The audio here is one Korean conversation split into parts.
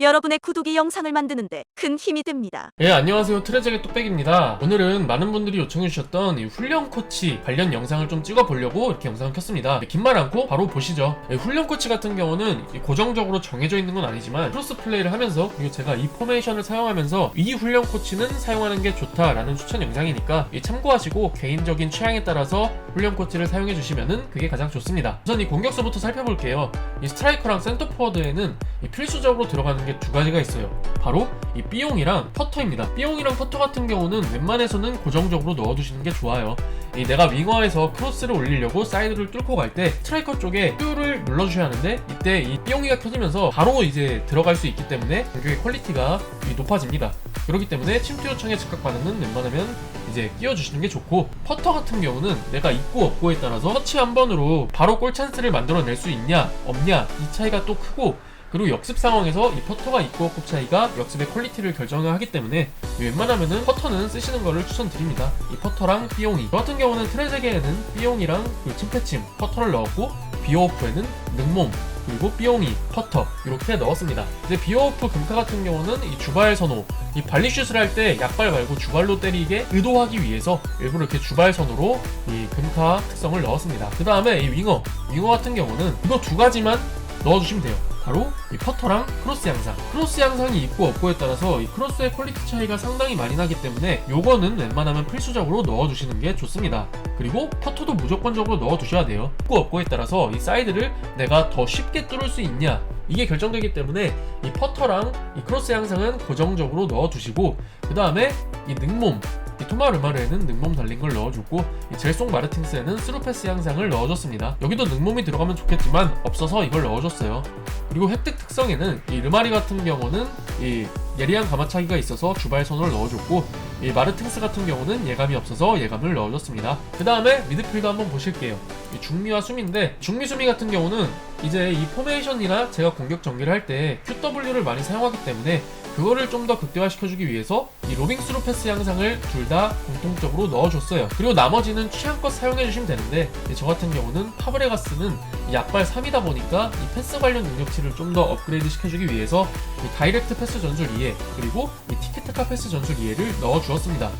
여러분의 구독이 영상을 만드는데 큰 힘이 됩니다. 예, 안녕하세요. 트레저의 뚝배기입니다. 오늘은 많은 분들이 요청해주셨던 이 훈련 코치 관련 영상을 좀 찍어보려고 이렇게 영상을 켰습니다. 긴 말 않고 바로 보시죠. 예, 훈련 코치 같은 경우는 이 고정적으로 정해져 있는 건 아니지만 크로스 플레이를 하면서 그리고 제가 이 포메이션을 사용하면서 이 훈련 코치는 사용하는 게 좋다라는 추천 영상이니까 이 참고하시고 개인적인 취향에 따라서 훈련 코치를 사용해 주시면은 그게 가장 좋습니다. 우선 이 공격수부터 살펴볼게요. 이 스트라이커랑 센터 포워드에는 이 필수적으로 들어가는 게 두 가지가 있어요. 바로 이 B용이랑 퍼터입니다. B용이랑 퍼터 같은 경우는 웬만해서는 고정적으로 넣어두시는 게 좋아요. 이 내가 윙어에서 크로스를 올리려고 사이드를 뚫고 갈 때 스트라이커 쪽에 Q를 눌러주셔야 하는데 이때 이 B용이가 켜지면서 바로 이제 들어갈 수 있기 때문에 공격의 퀄리티가 이 높아집니다. 그렇기 때문에 침투 요청의 즉각 반응은 웬만하면 이제 끼워주시는 게 좋고 퍼터 같은 경우는 내가 있고 없고에 따라서 터치 한 번으로 바로 골 찬스를 만들어낼 수 있냐 없냐 이 차이가 또 크고 그리고 역습 상황에서 이 퍼터가 있고 없고 차이가 역습의 퀄리티를 결정을 하기 때문에 웬만하면은 퍼터는 쓰시는 거를 추천드립니다. 이 퍼터랑 B용이 저 같은 경우는 트레제게에는 B용이랑 그 침패침 퍼터를 넣었고 비오프에는 능몸 그리고 B용이 퍼터 이렇게 넣었습니다. 근데 비오프 금카 같은 경우는 이 주발 선호 이 발리슛을 할 때 약발 말고 주발로 때리게 의도하기 위해서 일부러 이렇게 주발 선호로 이 금카 특성을 넣었습니다. 그 다음에 이 윙어 윙어 같은 경우는 이거 두 가지만 넣어주시면 돼요. 바로 이 퍼터랑 크로스 양상. 크로스 양상이 있고 없고에 따라서 이 크로스의 퀄리티 차이가 상당히 많이 나기 때문에 요거는 웬만하면 필수적으로 넣어주시는 게 좋습니다. 그리고 퍼터도 무조건적으로 넣어두셔야 돼요. 있고 없고에 따라서 이 사이드를 내가 더 쉽게 뚫을 수 있냐 이게 결정되기 때문에 이 퍼터랑 이 크로스 양상은 고정적으로 넣어두시고 그 다음에 이 능몸 이 토마 르마르에는 능몸 달린 걸 넣어줬고 이 젤송 마르틴스에는 스루패스 양상을 넣어줬습니다. 여기도 능몸이 들어가면 좋겠지만 없어서 이걸 넣어줬어요. 그리고 획득 특성에는 이 르마리 같은 경우는 이 예리한 가마차기가 있어서 주발 선호를 넣어줬고 이 마르틴스 같은 경우는 예감이 없어서 예감을 넣어줬습니다. 그 다음에 미드필드 한번 보실게요. 이 중미와 수미인데 중미 수미 같은 경우는 이제 이 포메이션이나 제가 공격 전개를 할 때 QW를 많이 사용하기 때문에 그거를 좀 더 극대화시켜주기 위해서 이 로빙 스루 패스 양상을 둘 다 공통적으로 넣어줬어요. 그리고 나머지는 취향껏 사용해주시면 되는데 저 같은 경우는 파브레가스는 이 약발 3이다 보니까 이 패스 관련 능력치를 좀 더 업그레이드 시켜주기 위해서 이 다이렉트 패스 전술 이해 그리고 이 티켓타카 패스 전술 이해를 넣어 주었습니다.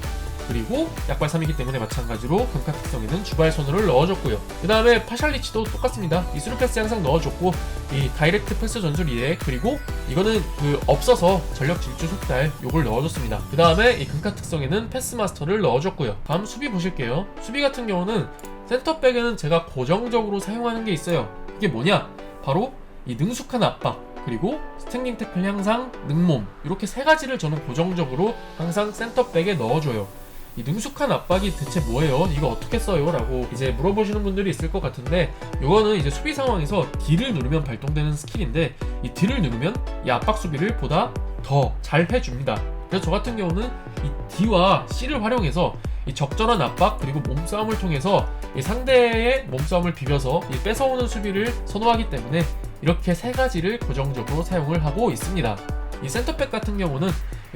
그리고 약발 3이기 때문에 마찬가지로 금카 특성에는 주발 선호를 넣어줬고요. 그 다음에 파샬리치도 똑같습니다. 이 스루 패스 항상 넣어줬고 이 다이렉트 패스 전술 이해 그리고 이거는 그 없어서 전력 질주 속달 요걸 넣어줬습니다. 그 다음에 이 금카 특성에는 패스 마스터를 넣어줬고요. 다음 수비 보실게요. 수비 같은 경우는 센터백에는 제가 고정적으로 사용하는 게 있어요. 이게 뭐냐? 바로 이 능숙한 압박 그리고 스탠딩 태클 향상, 능몸 이렇게 세 가지를 저는 고정적으로 항상 센터백에 넣어줘요. 이 능숙한 압박이 대체 뭐예요? 이거 어떻게 써요? 라고 이제 물어보시는 분들이 있을 것 같은데 이거는 이제 수비 상황에서 D를 누르면 발동되는 스킬인데 이 D를 누르면 이 압박 수비를 보다 더 잘 해줍니다. 그래서 저 같은 경우는 이 D와 C를 활용해서 이 적절한 압박 그리고 몸싸움을 통해서 이 상대의 몸싸움을 비벼서 이 뺏어오는 수비를 선호하기 때문에 이렇게 세 가지를 고정적으로 사용을 하고 있습니다. 이 센터백 같은 경우는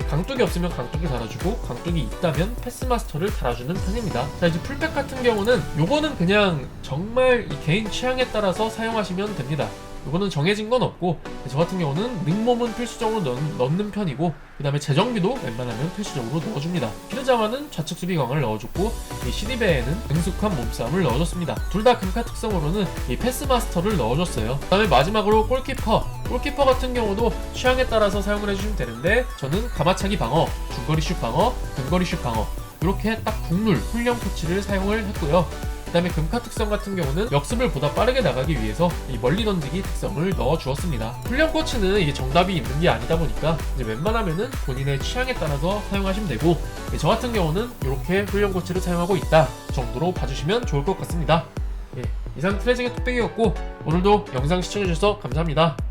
강뚝이 없으면 강뚝이 달아주고 강뚝이 있다면 패스마스터를 달아주는 편입니다. 자 이제 풀백 같은 경우는 요거는 그냥 정말 이 개인 취향에 따라서 사용하시면 됩니다. 이거는 정해진 건 없고 저 같은 경우는 능몸은 필수적으로 넣, 는 편이고 그 다음에 재정비도 웬만하면 필수적으로 넣어줍니다. 키르자마는 좌측 수비광을 넣어줬고 이 시디베에는 능숙한 몸싸움을 넣어줬습니다. 둘 다 금카 특성으로는 이 패스 마스터를 넣어줬어요. 그 다음에 마지막으로 골키퍼 골키퍼 같은 경우도 취향에 따라서 사용을 해주시면 되는데 저는 가마차기 방어, 중거리 슛 방어, 근거리 슛 방어 이렇게 딱 국룰 훈련 코치를 사용을 했고요. 그 다음에 금카 특성 같은 경우는 역습을 보다 빠르게 나가기 위해서 이 멀리 던지기 특성을 넣어 주었습니다. 훈련 코치는 이게 정답이 있는 게 아니다 보니까 이제 웬만하면은 본인의 취향에 따라서 사용하시면 되고 저 같은 경우는 이렇게 훈련 코치를 사용하고 있다 정도로 봐주시면 좋을 것 같습니다. 예, 이상 트레징의 뚝배기였고 오늘도 영상 시청해주셔서 감사합니다.